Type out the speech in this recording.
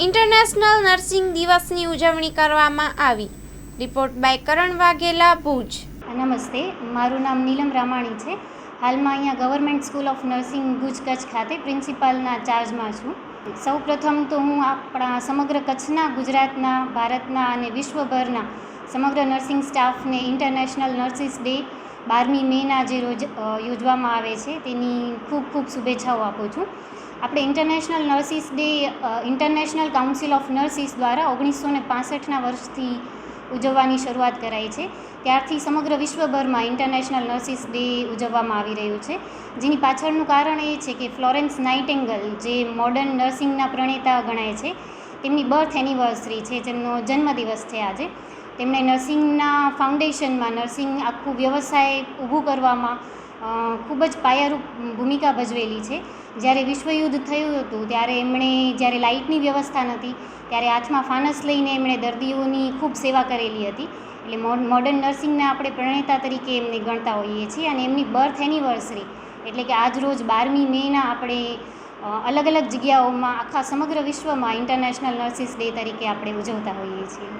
International nursing દિવસની ઉજવણી કરવામાં આવી. Report by Karan Vaghela, Bhuj. નમસ્તે, મારું નામ નીલમ રામાણી છે. હાલમાં અહીંયા government school of nursing Bhuj Kutch ખાતે પ્રિન્સિપાલના ચાર્જમાં છું. સૌ પ્રથમ તો હું આપણા સમગ્ર કચ્છના, ગુજરાતના, ભારતના અને વિશ્વભરના સમગ્ર નર્સિંગ સ્ટાફને ઇન્ટરનેશનલ નર્સિસ ડે બારમી મેના જે રોજ યોજવામાં આવે છે તેની ખૂબ ખૂબ શુભેચ્છાઓ આપું છું. આપણે international nurses day international council of nurses દ્વારા ઓગણીસો ને પાસઠના વર્ષથી ઉજવવાની શરૂઆત કરાઈ છે. ત્યારથી સમગ્ર વિશ્વભરમાં ઇન્ટરનેશનલ નર્સિસ ડે ઉજવવામાં આવી રહ્યું છે. જેની પાછળનું કારણ એ છે કે ફ્લોરેન્સ નાઇટેંગલ જે મોડર્ન નર્સિંગના પ્રણેતા ગણાય છે, તેમની બર્થ એનિવર્સરી છે, જેમનો જન્મદિવસ છે આજે. તેમણે નર્સિંગના ફાઉન્ડેશનમાં નર્સિંગ આખું વ્યવસાય ઊભું કરવામાં ખૂબ જ પાયારૂપ ભૂમિકા ભજવેલી છે. જ્યારે વિશ્વયુદ્ધ થયું હતું, ત્યારે એમણે, જ્યારે લાઇટની વ્યવસ્થા નથી ત્યારે હાથમાં ફાનસ લઈને એમણે દર્દીઓની ખૂબ સેવા કરેલી હતી. એટલે મોડર્ન નર્સિંગના આપણે પ્રણેતા તરીકે એમને ગણતા હોઈએ છીએ અને એમની બર્થ એનિવર્સરી એટલે કે આજ રોજ બારમી મેના આપણે અલગ અલગ જગ્યાઓમાં આખા સમગ્ર વિશ્વમાં ઇન્ટરનેશનલ નર્સિસ ડે તરીકે આપણે ઉજવતા હોઈએ છીએ.